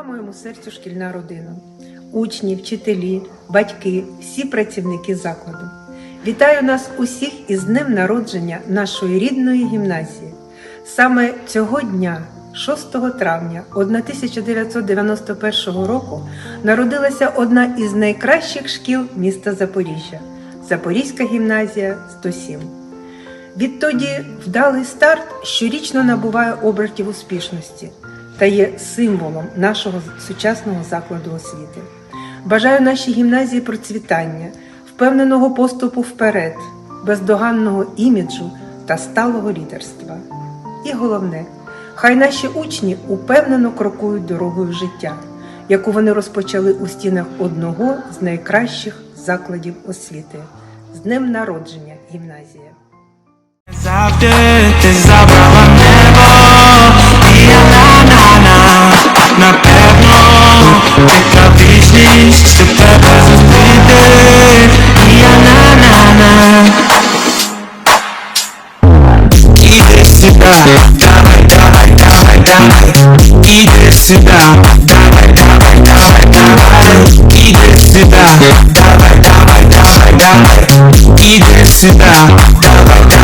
Дорога моєму серцю шкільна родина, учні, вчителі, батьки, всі працівники закладу. Вітаю нас усіх із днем народження нашої рідної гімназії. Саме цього дня, 6 травня 1991 року, народилася одна із найкращих шкіл міста Запоріжжя Запорізька гімназія 107. Відтоді вдалий старт щорічно набуває обертів успішності та є символом нашого сучасного закладу освіти. Бажаю нашій гімназії процвітання, впевненого поступу вперед, бездоганного іміджу та сталого лідерства. І головне, хай наші учні упевнено крокують дорогою життя, яку вони розпочали у стінах одного з найкращих закладів освіти. З днем народження гімназія! Завжди ти забрала die, die, die, die, die. Gidesi die, die, die, die, die. Gidesi die, die, die, die, die. Gidesi die, die, die, die.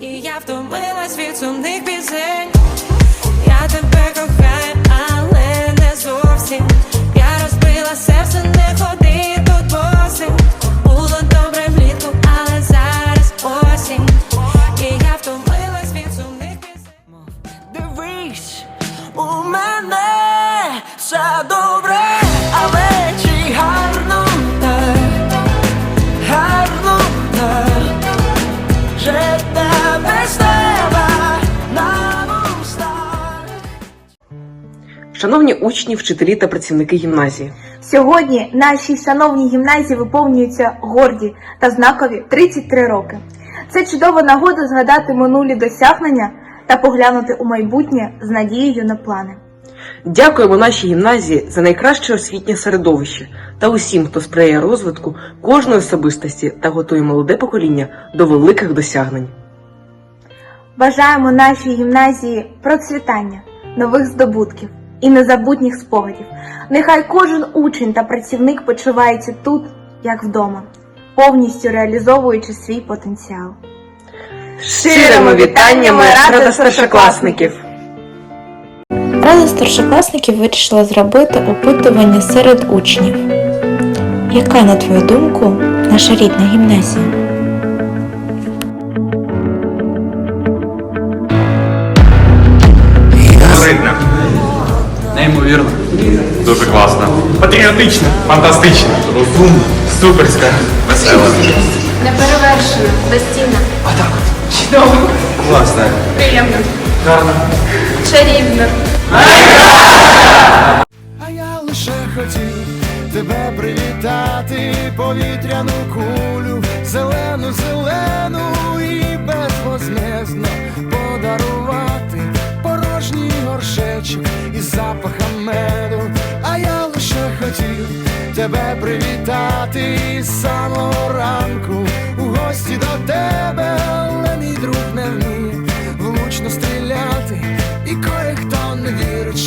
І я втомилась від сумних пісень. Я тебе кохаю, але не зовсім. Я розбила серце, не ходи тут босим. Було добре влітку, але зараз осінь. І я втомилась від сумних пісень. Дивись, у мене все Шановні учні, вчителі та працівники гімназії, Сьогодні нашій шановній гімназії виповнюються горді та знакові 33 роки. Це чудова нагода згадати минулі досягнення та поглянути у майбутнє з надією на плани. дякуємо нашій гімназії за найкраще освітнє середовище та усім, хто сприяє розвитку кожної особистості та готує молоде покоління до великих досягнень. Бажаємо нашій гімназії процвітання, нових здобутків і незабутніх спогадів. Нехай кожен учень та працівник почувається тут, як вдома, повністю реалізовуючи свій потенціал. Щирими вітаннями рада старшокласників! Рада старшокласників вирішила зробити опитування серед учнів. Яка, на твою думку, наша рідна гімназія? Колоритна. Неймовірно. Дуже класно. Патріотично. Фантастично. Розумно. Суперська. Весела. Неперевершена, безцінна, Отак от. Чудово. Класно. приємна, Гарно. чарівна. А я лише хотів тебе привітати, повітряну кулю, зелену, зелену і привітати з самого ранку у гості до тебе, але мій друг не вміє влучно стріляти, і кое-хто не вірить.